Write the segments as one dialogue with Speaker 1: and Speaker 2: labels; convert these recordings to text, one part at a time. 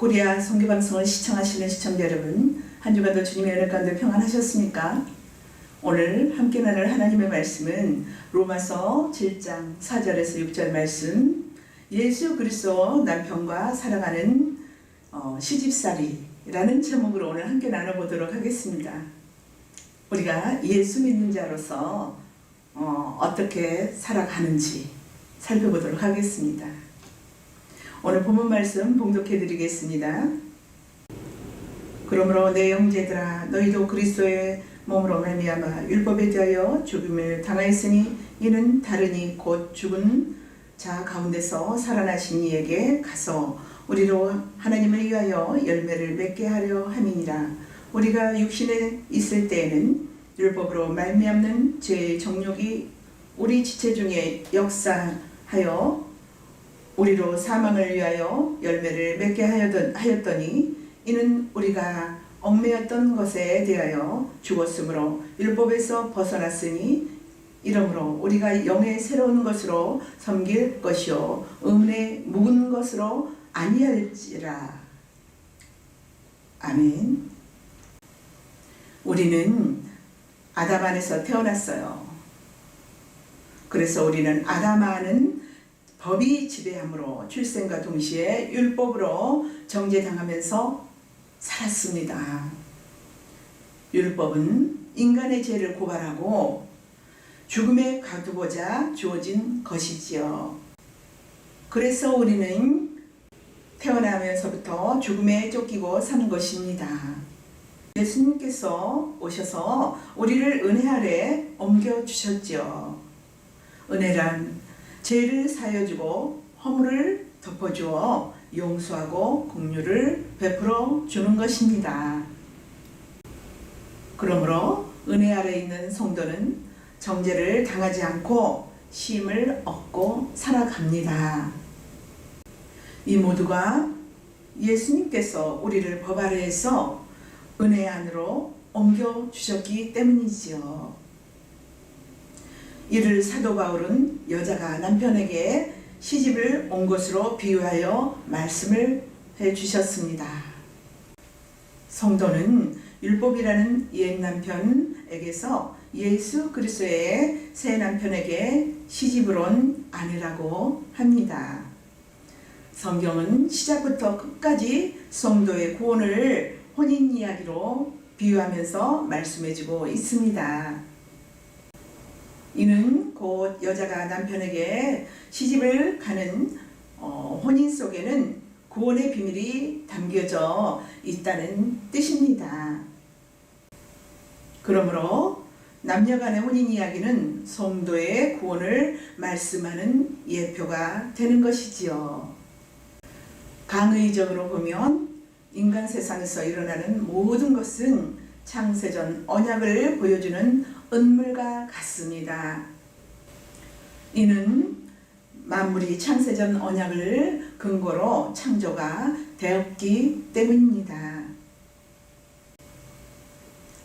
Speaker 1: 코리아 성교방송을 시청하시는 시청자 여러분, 한 주간도 주님의 은혜 가운데 평안하셨습니까? 오늘 함께 나눌 하나님의 말씀은 로마서 7장 4절에서 6절 말씀 예수 그리스도 남편과 살아가는 어, 시집살이라는 제목으로 오늘 함께 나눠보도록 하겠습니다. 우리가 예수 믿는 자로서 어, 어떻게 살아가는지 살펴보도록 하겠습니다. 오늘 본문 말씀 봉독해 드리겠습니다. 그러므로 내 형제들아 너희도 그리스도의 몸으로 말미암아 율법에 대하여 죽음을 당하였으니 이는 다르니 곧 죽은 자 가운데서 살아나신 이에게 가서 우리로 하나님을 위하여 열매를 맺게 하려 함이니라 우리가 육신에 있을 때에는 율법으로 말미암는 죄의 정욕이 우리 지체 중에 역사하여 우리로 사망을 위하여 열매를 맺게 하였더니 이는 우리가 얽매였던 것에 대하여 죽었으므로 율법에서 벗어났으니 이러므로 우리가 영의 새로운 것으로 섬길 것이요 음의 묵은 것으로 아니할지라. 아멘. 우리는 아담 안에서 태어났어요. 그래서 우리는 아담 안은 법이 지배함으로 출생과 동시에 율법으로 정죄당하면서 살았습니다. 율법은 인간의 죄를 고발하고 죽음에 가두고자 주어진 것이지요. 그래서 우리는 태어나면서부터 죽음에 쫓기고 산 것입니다. 예수님께서 오셔서 우리를 은혜 아래 옮겨 주셨지요. 은혜란 죄를 사여주고 허물을 덮어주어 용서하고 공유를 베풀어 주는 것입니다. 그러므로 은혜 아래 있는 성도는 정죄를 당하지 않고 쉼을 얻고 살아갑니다. 이 모두가 예수님께서 우리를 법 아래에서 은혜 안으로 옮겨 주셨기 때문이지요. 이를 사도 바울은 여자가 남편에게 시집을 온 것으로 비유하여 말씀을 해 주셨습니다. 성도는 율법이라는 옛 남편에게서 예수 그리스도의 새 남편에게 시집을 온 아내라고 합니다. 성경은 시작부터 끝까지 성도의 구원을 혼인 이야기로 비유하면서 말씀해주고 있습니다. 이는 곧 여자가 남편에게 시집을 가는 어, 혼인 속에는 구원의 비밀이 담겨져 있다는 뜻입니다. 그러므로 남녀 간의 혼인 이야기는 성도의 구원을 말씀하는 예표가 되는 것이지요. 강의적으로 보면 인간 세상에서 일어나는 모든 것은 창세전 언약을 보여주는 은물과 같습니다. 이는 만물이 창세전 언약을 근거로 창조가 되었기 때문입니다.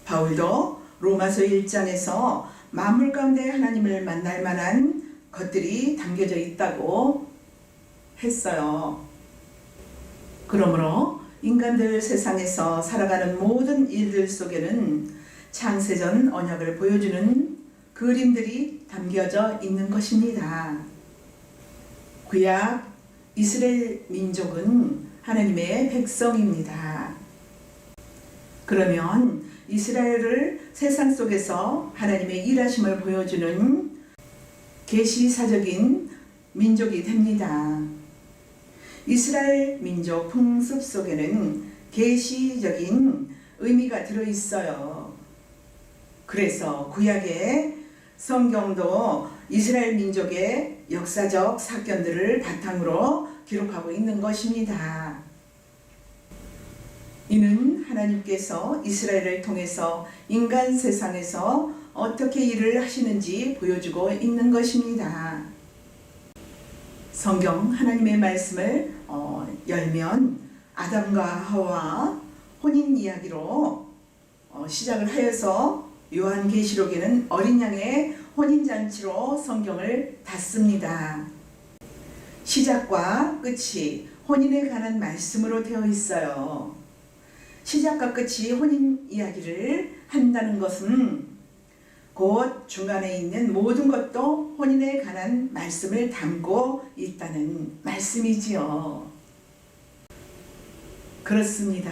Speaker 1: 바울도 로마서 1장에서 만물 가운데 하나님을 만날 만한 것들이 담겨져 있다고 했어요. 그러므로 인간들 세상에서 살아가는 모든 일들 속에는 창세전 언약을 보여주는 그림들이 담겨져 있는 것입니다. 구약 이스라엘 민족은 하나님의 백성입니다. 그러면 이스라엘을 세상 속에서 하나님의 일하심을 보여주는 계시사적인 민족이 됩니다. 이스라엘 민족 풍습 속에는 계시적인 의미가 들어 있어요. 그래서 구약의 성경도 이스라엘 민족의 역사적 사건들을 바탕으로 기록하고 있는 것입니다. 이는 하나님께서 이스라엘을 통해서 인간 세상에서 어떻게 일을 하시는지 보여주고 있는 것입니다. 성경 하나님의 말씀을 어, 열면 아담과 하와 혼인 이야기로 어, 시작을 하여서 요한계시록에는 어린 양의 혼인잔치로 성경을 닫습니다. 시작과 끝이 혼인에 관한 말씀으로 되어 있어요. 시작과 끝이 혼인 이야기를 한다는 것은 곧 중간에 있는 모든 것도 혼인에 관한 말씀을 담고 있다는 말씀이지요. 그렇습니다.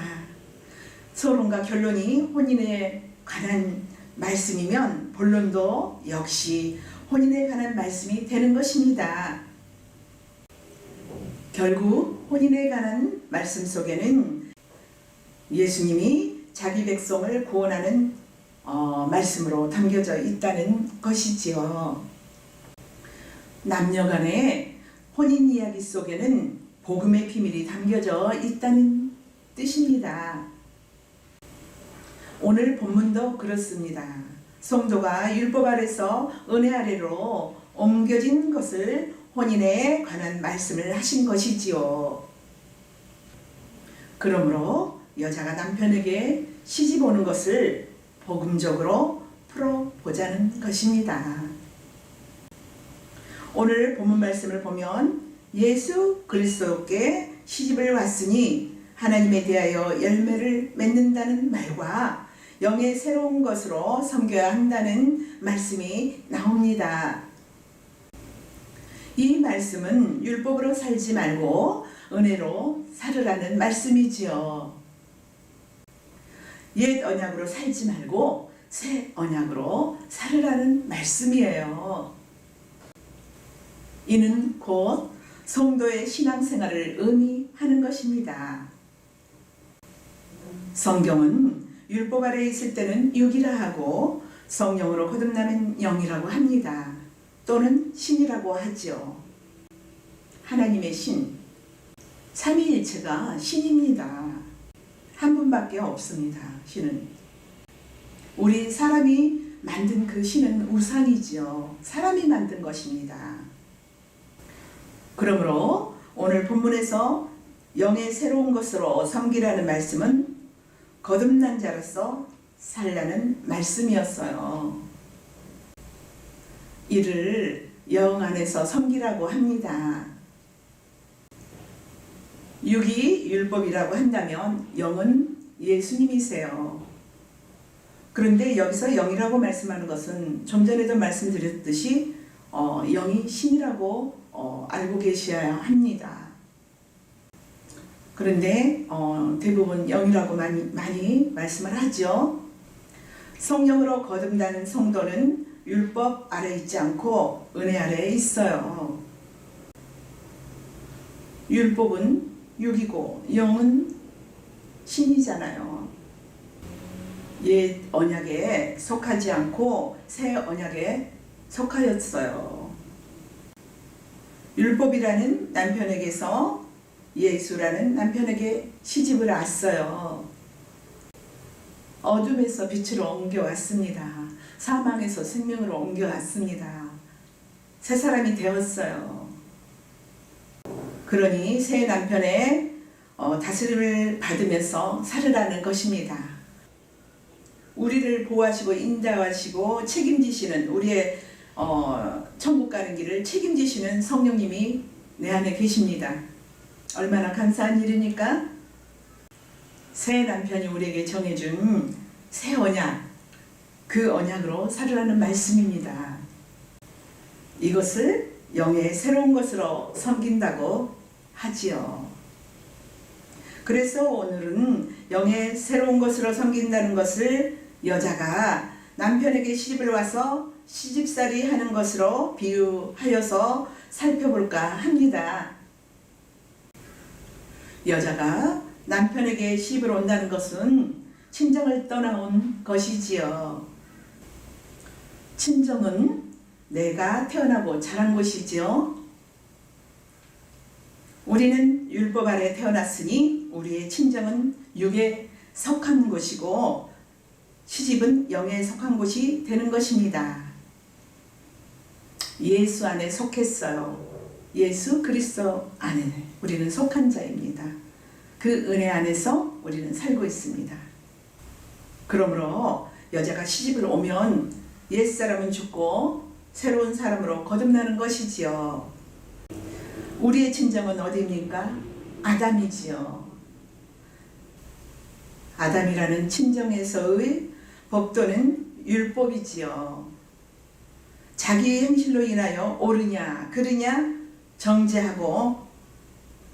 Speaker 1: 서론과 결론이 혼인에 관한 말씀이면 본론도 역시 혼인에 관한 말씀이 되는 것입니다. 결국 혼인에 관한 말씀 속에는 예수님이 자기 백성을 구원하는 어, 말씀으로 담겨져 있다는 것이지요. 남녀 간의 혼인 이야기 속에는 복음의 비밀이 담겨져 있다는 뜻입니다. 오늘 본문도 그렇습니다. 성도가 율법 아래서 은혜 아래로 옮겨진 것을 혼인에 관한 말씀을 하신 것이지요. 그러므로 여자가 남편에게 시집 오는 것을 복음적으로 풀어보자는 것입니다. 오늘 본문 말씀을 보면 예수 그리스도께 시집을 왔으니 하나님에 대하여 열매를 맺는다는 말과 영의 새로운 것으로 섬겨야 한다는 말씀이 나옵니다. 이 말씀은 율법으로 살지 말고 은혜로 살으라는 말씀이지요. 옛 언약으로 살지 말고 새 언약으로 살으라는 말씀이에요. 이는 곧 성도의 신앙생활을 의미하는 것입니다. 성경은 율법 아래 있을 때는 육이라 하고 성령으로 거듭나면 영이라고 합니다. 또는 신이라고 하지요. 하나님의 신, 삼위일체가 신입니다. 한 분밖에 없습니다. 신은 우리 사람이 만든 그 신은 우상이지요. 사람이 만든 것입니다. 그러므로 오늘 본문에서 영의 새로운 것으로 섬기라는 말씀은 거듭난 자로서 살라는 말씀이었어요. 이를 영 안에서 섬기라고 합니다. 육이 율법이라고 한다면 영은 예수님이세요. 그런데 여기서 영이라고 말씀하는 것은 좀 전에도 말씀드렸듯이 어, 영이 신이라고 어, 알고 계셔야 합니다. 그런데 어, 대부분 영이라고 많이, 많이 말씀을 하죠. 성령으로 거듭난 성도는 율법 아래 있지 않고 은혜 아래에 있어요. 율법은 육이고 영은 신이잖아요. 옛 언약에 속하지 않고 새 언약에 속하였어요. 율법이라는 남편에게서 예수라는 남편에게 시집을 왔어요. 어둠에서 빛으로 옮겨왔습니다. 사망에서 생명으로 옮겨왔습니다. 새 사람이 되었어요. 그러니 새 남편의 어, 다스림을 받으면서 살으라는 것입니다. 우리를 보호하시고 인도하시고 책임지시는 우리의 어, 천국 가는 길을 책임지시는 성령님이 내 안에 계십니다. 얼마나 감사한 일입니까? 새 남편이 우리에게 정해준 새 언약, 그 언약으로 살으라는 말씀입니다. 이것을 영의 새로운 것으로 섬긴다고 하지요. 그래서 오늘은 영의 새로운 것으로 섬긴다는 것을 여자가 남편에게 시집을 와서 시집살이 하는 것으로 비유하여서 살펴볼까 합니다. 여자가 남편에게 시집을 온다는 것은 친정을 떠나온 것이지요. 친정은 내가 태어나고 자란 곳이지요. 우리는 율법 아래 태어났으니 우리의 친정은 육에 속한 곳이고 시집은 영에 속한 곳이 되는 것입니다. 예수 안에 속했어요. 예수 그리스도 안에 우리는 속한 자입니다. 그 은혜 안에서 우리는 살고 있습니다. 그러므로 여자가 시집을 오면 옛사람은 죽고 새로운 사람으로 거듭나는 것이지요. 우리의 친정은 어디입니까? 아담이지요. 아담이라는 친정에서의 법도는 율법이지요. 자기 행실로 인하여 옳으냐 그르냐 정죄하고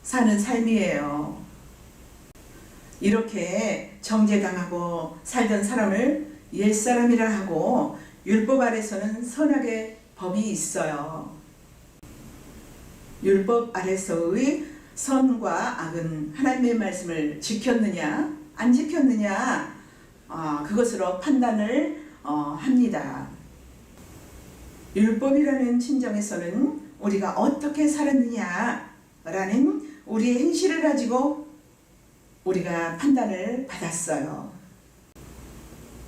Speaker 1: 사는 삶이에요. 이렇게 정죄당하고 살던 사람을 옛사람이라 하고 율법 아래서는 선악의 법이 있어요. 율법 아래서의 선과 악은 하나님의 말씀을 지켰느냐 안 지켰느냐 어, 그것으로 판단을 어, 합니다. 율법이라는 친정에서는 우리가 어떻게 살았느냐라는 우리의 행실을 가지고 우리가 판단을 받았어요.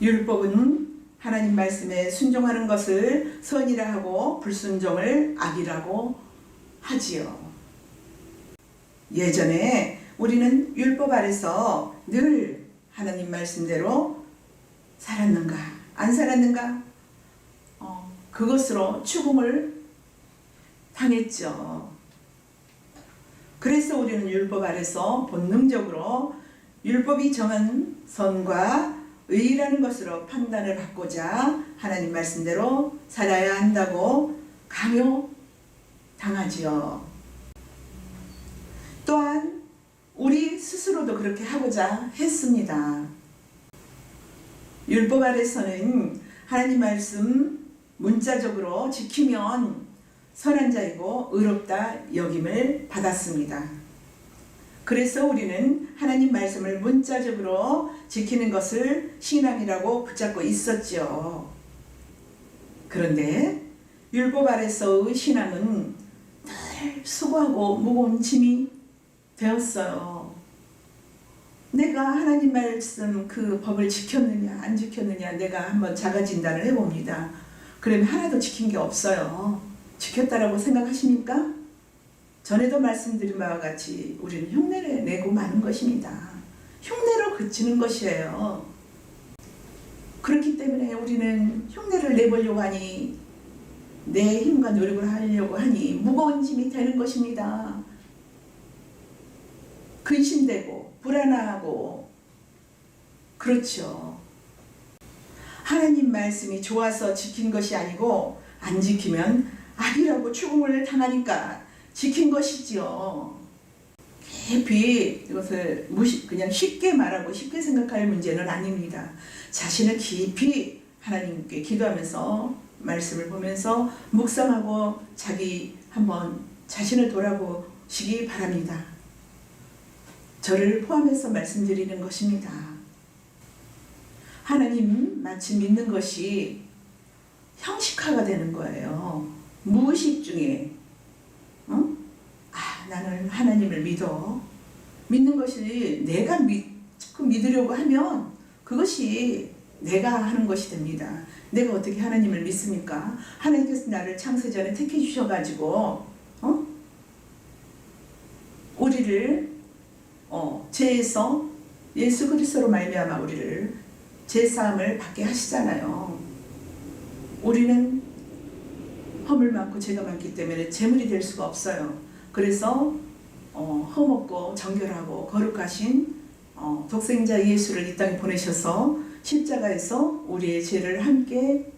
Speaker 1: 율법은 하나님 말씀에 순종하는 것을 선이라 하고 불순종을 악이라고 하지요. 예전에 우리는 율법 아래서 늘 하나님 말씀대로 살았는가 안 살았는가 어, 그것으로 죽음을 당했죠. 그래서 우리는 율법 아래서 본능적으로 율법이 정한 선과 의라는 것으로 판단을 받고자 하나님 말씀대로 살아야 한다고 강요 당하지요. 또한 우리 스스로도 그렇게 하고자 했습니다. 율법 아래서는 하나님 말씀 문자적으로 지키면 선한 자이고 의롭다 여김을 받았습니다. 그래서 우리는 하나님 말씀을 문자적으로 지키는 것을 신앙이라고 붙잡고 있었죠. 그런데 율법 아래서의 신앙은 늘 수고하고 무거운 짐이 되었어요. 내가 하나님 말씀 그 법을 지켰느냐 안 지켰느냐 내가 한번 자가 진단을 해봅니다. 그러면 하나도 지킨 게 없어요. 지켰다라고 생각하십니까? 전에도 말씀드린 바와 같이 우리는 흉내를 내고 마는 것입니다. 흉내로 그치는 것이에요. 그렇기 때문에 우리는 흉내를 내보려고 하니 내 힘과 노력을 하려고 하니 무거운 짐이 되는 것입니다. 근심되고 불안하고 그렇죠. 하나님 말씀이 좋아서 지킨 것이 아니고 안 지키면 악이라고 죽음을 당하니까 지킨 것이지요. 깊이 이것을 무시 그냥 쉽게 말하고 쉽게 생각할 문제는 아닙니다. 자신을 깊이 하나님께 기도하면서 말씀을 보면서 묵상하고 자기 한번 자신을 돌아보시기 바랍니다. 저를 포함해서 말씀드리는 것입니다. 하나님 마치 믿는 것이 형식화가 되는 거예요. 무의식 중에 어? 아 나는 하나님을 믿어 믿는 것이 내가 믿, 그 믿으려고 하면 그것이 내가 하는 것이 됩니다. 내가 어떻게 하나님을 믿습니까? 하나님께서 나를 창세전에 택해 주셔가지고 어? 우리를 어, 죄에서 예수 그리스도로 말미암아 우리를 죄 사함을 받게 하시잖아요. 우리는 허물 많고 죄가 많기 때문에 재물이 될 수가 없어요. 그래서 어, 험없고 정결하고 거룩하신 어, 독생자 예수를 이 땅에 보내셔서 십자가에서 우리의 죄를 함께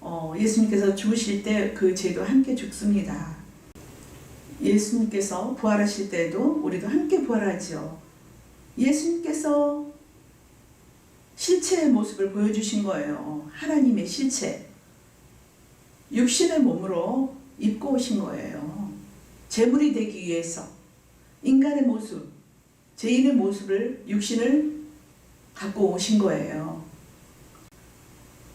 Speaker 1: 어, 예수님께서 죽으실 때 그 죄도 함께 죽습니다. 예수님께서 부활하실 때도 우리도 함께 부활하죠. 예수님께서 실체의 모습을 보여주신 거예요. 하나님의 실체. 육신의 몸으로 입고 오신 거예요. 재물이 되기 위해서 인간의 모습, 죄인의 모습을 육신을 갖고 오신 거예요.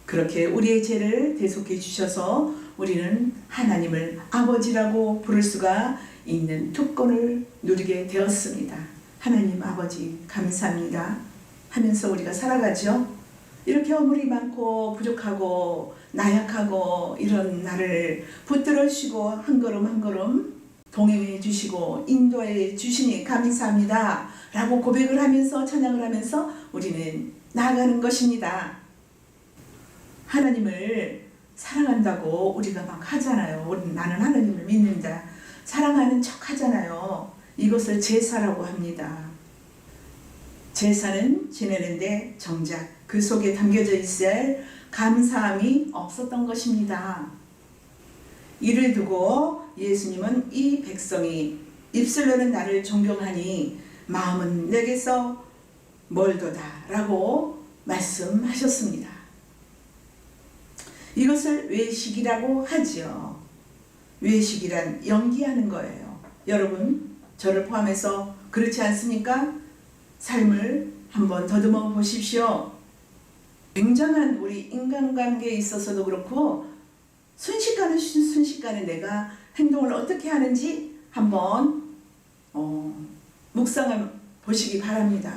Speaker 1: 그렇게 우리의 죄를 대속해 주셔서 우리는 하나님을 아버지라고 부를 수가 있는 특권을 누리게 되었습니다. 하나님 아버지 감사합니다. 하면서 우리가 살아가죠. 이렇게 허물이 많고 부족하고 나약하고 이런 나를 붙들어 주시고 한 걸음 한 걸음 동행해 주시고 인도해 주시니 감사합니다. 라고 고백을 하면서 찬양을 하면서 우리는 나아가는 것입니다. 하나님을 사랑한다고 우리가 막 하잖아요. 나는 하나님을 믿는다. 사랑하는 척 하잖아요. 이것을 제사라고 합니다. 제사는 지내는데 정작 그 속에 담겨져 할 감사함이 없었던 것입니다. 이를 두고 예수님은 이 백성이 입술로는 나를 존경하니 마음은 내게서 멀도다 라고 말씀하셨습니다. 이것을 외식이라고 하지요. 외식이란 연기하는 거예요. 여러분, 저를 포함해서 그렇지 않습니까? 삶을 한번 더듬어 보십시오. 굉장한 우리 인간관계에 있어서도 그렇고 순식간에 순식간에 내가 행동을 어떻게 하는지 한번 어, 묵상해 보시기 바랍니다.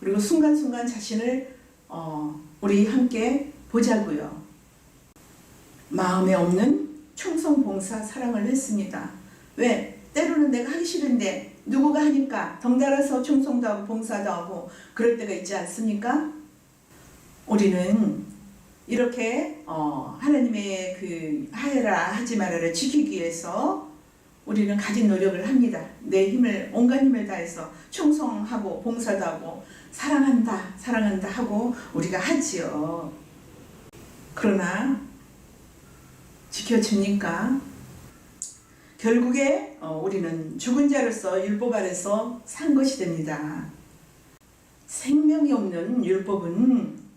Speaker 1: 그리고 순간순간 자신을 어, 우리 함께 보자고요. 마음에 없는 충성 봉사 사랑을 했습니다. 왜? 때로는 내가 하기 싫은데 누구가 하니까 덩달아서 충성도 하고 봉사도 하고 그럴 때가 있지 않습니까? 우리는 이렇게 어, 하나님의 그 하여라 하지 말아를 지키기 위해서 우리는 가진 노력을 합니다. 내 힘을 온갖 힘을 다해서 충성하고 봉사도 하고 사랑한다 사랑한다 하고 우리가 하지요. 그러나 지켜집니까? 결국에 어, 우리는 죽은 자로서 율법 아래서 산 것이 됩니다. 생명이 없는 율법은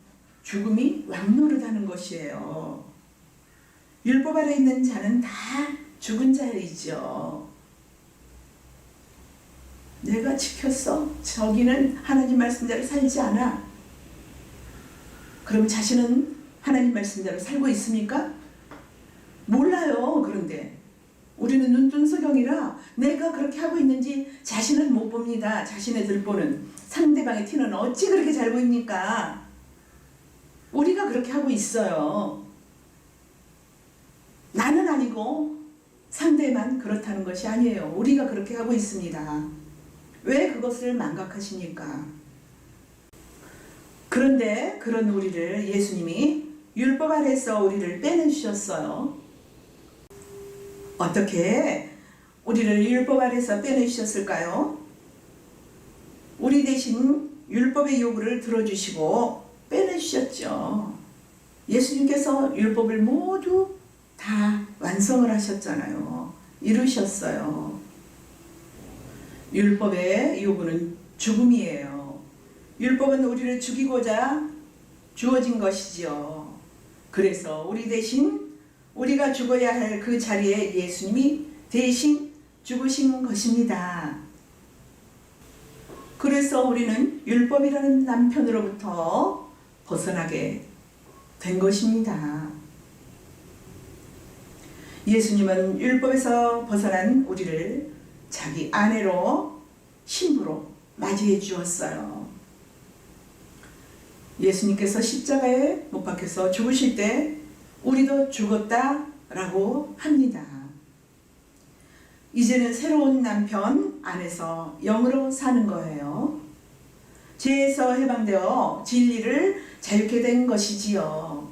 Speaker 1: 죽음이 왕노릇하는 것이에요. 율법 아래 있는 자는 다 죽은 자이죠. 내가 지켰어. 저기는 하나님 말씀대로 살지 않아. 그럼 자신은 하나님 말씀대로 살고 있습니까? 몰라요. 그런데 우리는 눈뜬소경이라 내가 그렇게 하고 있는지 자신은 못 봅니다. 자신의 들보는 상대방의 티는 어찌 그렇게 잘 보입니까? 우리가 그렇게 하고 있어요. 나는 아니고 상대만 그렇다는 것이 아니에요. 우리가 그렇게 하고 있습니다. 왜 그것을 망각하십니까? 그런데 그런 우리를 예수님이 율법 아래서 우리를 빼내주셨어요. 어떻게 우리를 율법 아래서 빼내주셨을까요? 우리 대신 율법의 요구를 들어주시고 빼내주셨죠. 예수님께서 율법을 모두 다 완성을 하셨잖아요. 이루셨어요. 율법의 요구는 죽음이에요. 율법은 우리를 죽이고자 주어진 것이지요. 그래서 우리 대신 우리가 죽어야 할 그 자리에 예수님이 대신 죽으신 것입니다. 그래서 우리는 율법이라는 남편으로부터 벗어나게 된 것입니다. 예수님은 율법에서 벗어난 우리를 자기 아내로 신부로 맞이해 주었어요. 예수님께서 십자가에 못 박혀서 죽으실 때 우리도 죽었다 라고 합니다. 이제는 새로운 남편 안에서 영으로 사는 거예요. 죄에서 해방되어 진리를 자유케 된 것이지요.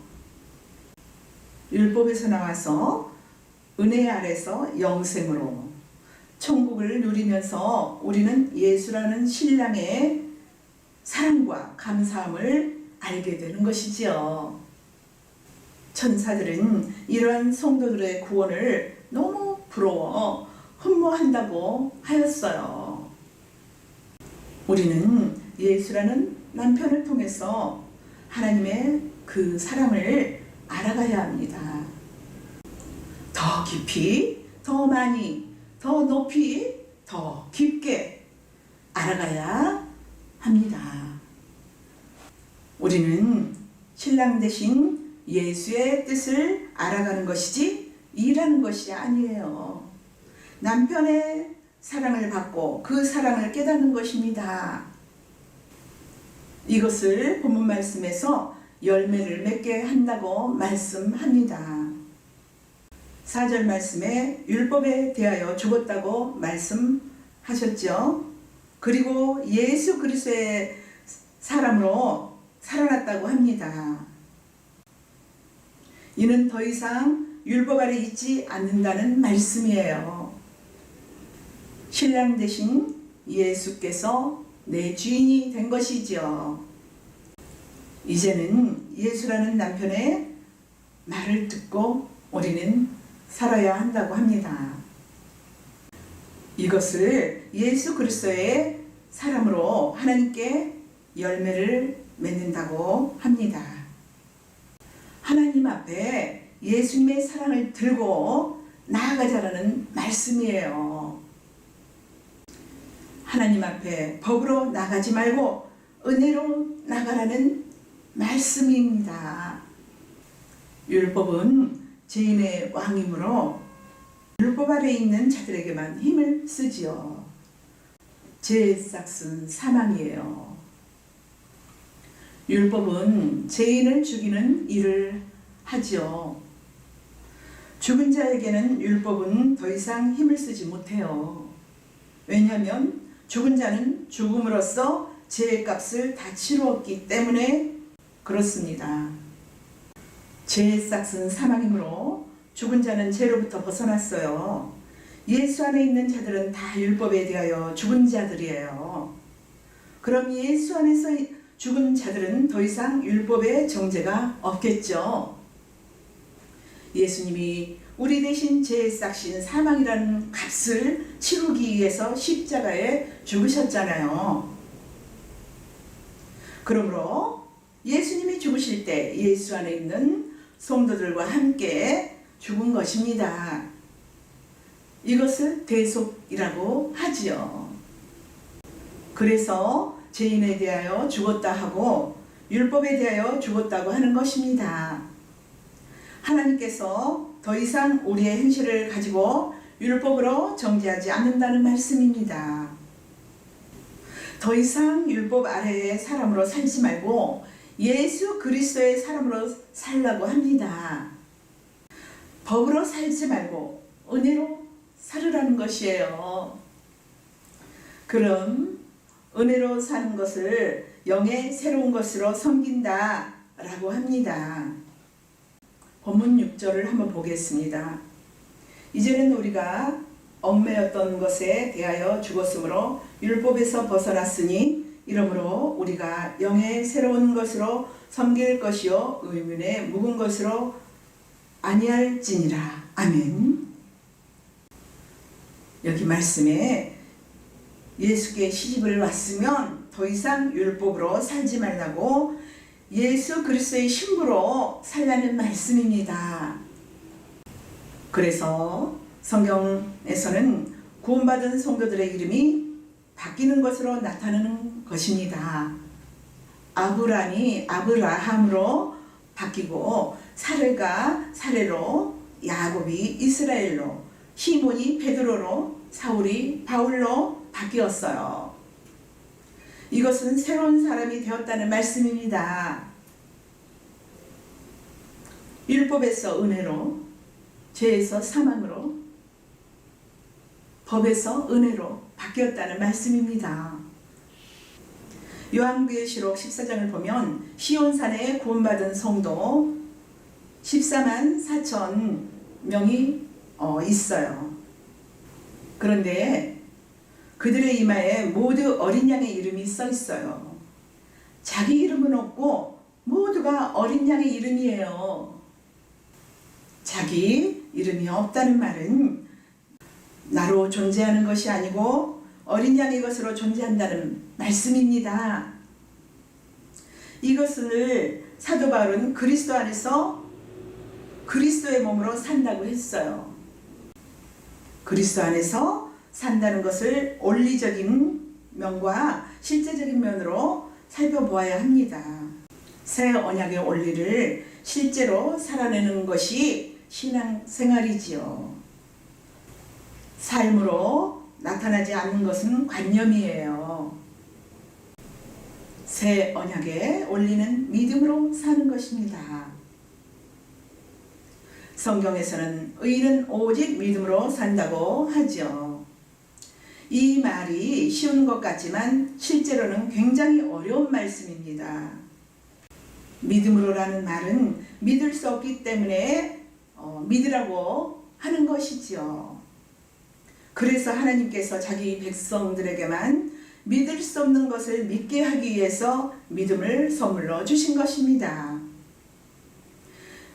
Speaker 1: 율법에서 나와서 은혜 아래서 영생으로 천국을 누리면서 우리는 예수라는 신랑의 사랑과 감사함을 알게 되는 것이지요. 천사들은 이러한 성도들의 구원을 너무 부러워 흠모한다고 하였어요. 우리는 예수라는 남편을 통해서 하나님의 그 사랑을 알아가야 합니다. 더 깊이, 더 많이, 더 높이, 더 깊게 알아가야 합니다. 우리는 신랑 대신 예수의 뜻을 알아가는 것이지 일하는 것이 아니에요. 남편의 사랑을 받고 그 사랑을 깨닫는 것입니다. 이것을 본문 말씀에서 열매를 맺게 한다고 말씀합니다. 4절 말씀에 율법에 대하여 죽었다고 말씀하셨죠. 그리고 예수 그리스도의 사람으로 살아났다고 합니다. 이는 더 이상 율법 아래 있지 않는다는 말씀이에요. 신랑 대신 예수께서 내 주인이 된 것이지요. 이제는 예수라는 남편의 말을 듣고 우리는 살아야 한다고 합니다. 이것을 예수 그리스도의 사람으로 하나님께 열매를 맺는다고 합니다. 하나님 앞에 예수님의 사랑을 들고 나아가자라는 말씀이에요. 하나님 앞에 법으로 나가지 말고 은혜로 나가라는 말씀입니다. 율법은 죄인의 왕이므로 율법 아래 있는 자들에게만 힘을 쓰지요. 죄의 싹은 사망이에요. 율법은 죄인을 죽이는 일을 하지요. 죽은 자에게는 율법은 더 이상 힘을 쓰지 못해요. 왜냐하면 죽은 자는 죽음으로써 죄의 값을 다 치루었기 때문에 그렇습니다. 죄의 싹은 사망이므로 죽은 자는 죄로부터 벗어났어요. 예수 안에 있는 자들은 다 율법에 대하여 죽은 자들이에요. 그럼 예수 안에서 죽은 자들은 더 이상 율법의 정죄가 없겠죠. 예수님이 우리 대신 죄의 싹신 사망이라는 값을 치르기 위해서 십자가에 죽으셨잖아요. 그러므로 예수님이 죽으실 때 예수 안에 있는 성도들과 함께 죽은 것입니다. 이것을 대속이라고 하지요. 그래서 죄인에 대하여 죽었다 하고 율법에 대하여 죽었다고 하는 것입니다. 하나님께서 더 이상 우리의 현실을 가지고 율법으로 정죄하지 않는다는 말씀입니다. 더 이상 율법 아래의 사람으로 살지 말고 예수 그리스도의 사람으로 살라고 합니다. 법으로 살지 말고 은혜로 살으라는 것이에요. 그럼 은혜로 사는 것을 영의 새로운 것으로 섬긴다 라고 합니다. 본문 6절을 한번 보겠습니다. 이제는 우리가 얽매였던 것에 대하여 죽었으므로 율법에서 벗어났으니 이러므로 우리가 영의 새로운 것으로 섬길 것이요 의문의 묵은 것으로 아니할지니라. 아멘. 여기 말씀에 예수께 시집을 왔으면 더 이상 율법으로 살지 말라고 예수 그리스도의 신부로 살라는 말씀입니다. 그래서 성경에서는 구원받은 성도들의 이름이 바뀌는 것으로 나타나는 것입니다. 아브라니 아브라함으로 바뀌고 사레가 사레로 야곱이 이스라엘로 시몬이 베드로로 사울이 바울로 바뀌었어요. 이것은 새로운 사람이 되었다는 말씀입니다. 율법에서 은혜로, 죄에서 사망으로, 법에서 은혜로 바뀌었다는 말씀입니다. 요한계시록 14장을 보면 시온산에 구원받은 성도 14만 4천 명이 어, 있어요. 그런데 그들의 이마에 모두 어린 양의 이름이 써 있어요. 자기 이름은 없고 모두가 어린 양의 이름이에요. 자기 이름이 없다는 말은 나로 존재하는 것이 아니고 어린 양의 것으로 존재한다는 말씀입니다. 이것을 사도 바울은 그리스도 안에서 그리스도의 몸으로 산다고 했어요. 그리스도 안에서 산다는 것을 원리적인 면과 실제적인 면으로 살펴보아야 합니다. 새 언약의 원리를 실제로 살아내는 것이 신앙 생활이지요. 삶으로 나타나지 않는 것은 관념이에요. 새 언약의 원리는 믿음으로 사는 것입니다. 성경에서는 의인은 오직 믿음으로 산다고 하죠. 이 말이 쉬운 것 같지만 실제로는 굉장히 어려운 말씀입니다. 믿음으로라는 말은 믿을 수 없기 때문에 어, 믿으라고 하는 것이지요. 그래서 하나님께서 자기 백성들에게만 믿을 수 없는 것을 믿게 하기 위해서 믿음을 선물로 주신 것입니다.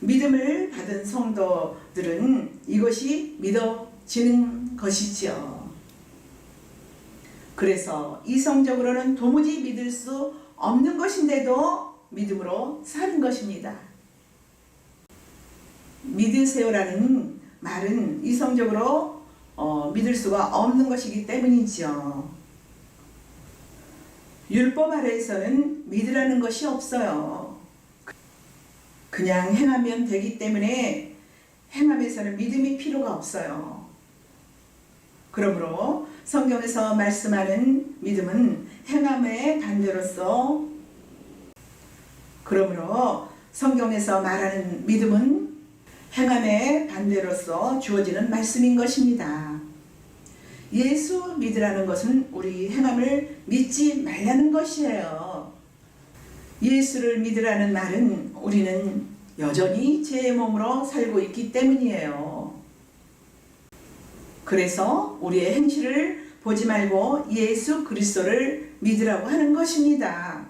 Speaker 1: 믿음을 받은 성도들은 이것이 믿어지는 것이지요. 그래서 이성적으로는 도무지 믿을 수 없는 것인데도 믿음으로 사는 것입니다. 믿으세요라는 말은 이성적으로 어, 믿을 수가 없는 것이기 때문이죠. 율법 아래에서는 믿으라는 것이 없어요. 그냥 행하면 되기 때문에 행함에서는 믿음이 필요가 없어요. 그러므로 성경에서 말씀하는 믿음은 행함의 반대로서 그러므로 성경에서 말하는 믿음은 행함의 반대로서 주어지는 말씀인 것입니다. 예수 믿으라는 것은 우리 행함을 믿지 말라는 것이에요. 예수를 믿으라는 말은 우리는 여전히 제 몸으로 살고 있기 때문이에요. 그래서 우리의 행실을 보지 말고 예수 그리스도를 믿으라고 하는 것입니다.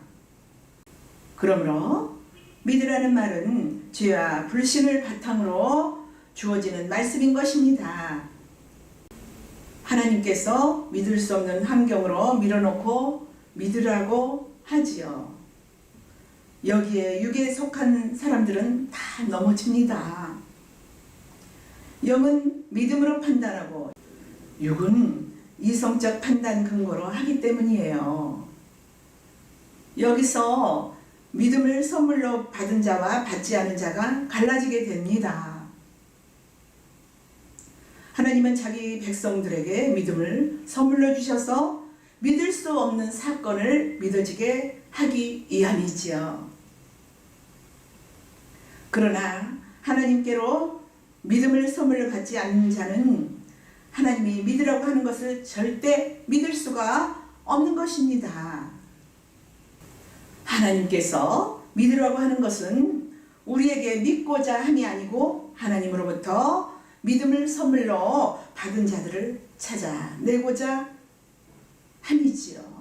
Speaker 1: 그러므로 믿으라는 말은 죄와 불신을 바탕으로 주어지는 말씀인 것입니다. 하나님께서 믿을 수 없는 환경으로 밀어놓고 믿으라고 하지요. 여기에 육에 속한 사람들은 다 넘어집니다. 영은 믿음으로 판단하고 육은 이성적 판단 근거로 하기 때문이에요. 여기서 믿음을 선물로 받은 자와 받지 않은 자가 갈라지게 됩니다. 하나님은 자기 백성들에게 믿음을 선물로 주셔서 믿을 수 없는 사건을 믿어지게 하기 위함이지요. 그러나 하나님께로 믿음을 선물로 받지 않는 자는 하나님이 믿으라고 하는 것을 절대 믿을 수가 없는 것입니다. 하나님께서 믿으라고 하는 것은 우리에게 믿고자 함이 아니고 하나님으로부터 믿음을 선물로 받은 자들을 찾아내고자 함이지요.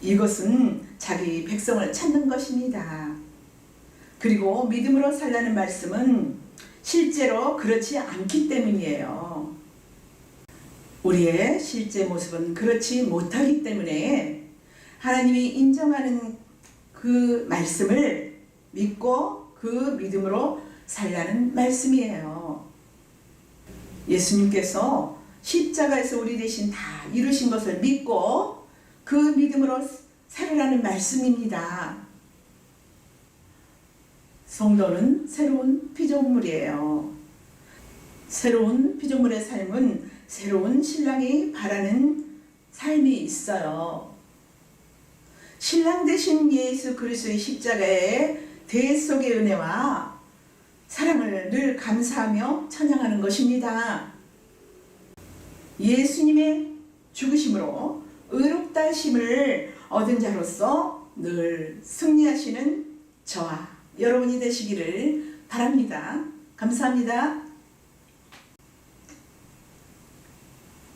Speaker 1: 이것은 자기 백성을 찾는 것입니다. 그리고 믿음으로 살라는 말씀은 실제로 그렇지 않기 때문이에요. 우리의 실제 모습은 그렇지 못하기 때문에 하나님이 인정하는 그 말씀을 믿고 그 믿음으로 살라는 말씀이에요. 예수님께서 십자가에서 우리 대신 다 이루신 것을 믿고 그 믿음으로 살으라는 말씀입니다. 성도는 새로운 피조물이에요. 새로운 피조물의 삶은 새로운 신랑이 바라는 삶이 있어요. 신랑 되신 예수 그리스도의 십자가의 대 속의 은혜와 사랑을 늘 감사하며 찬양하는 것입니다. 예수님의 죽으심으로 의롭다 하심을 얻은 자로서 늘 승리하시는 저와 여러분이 되시기를 바랍니다. 감사합니다.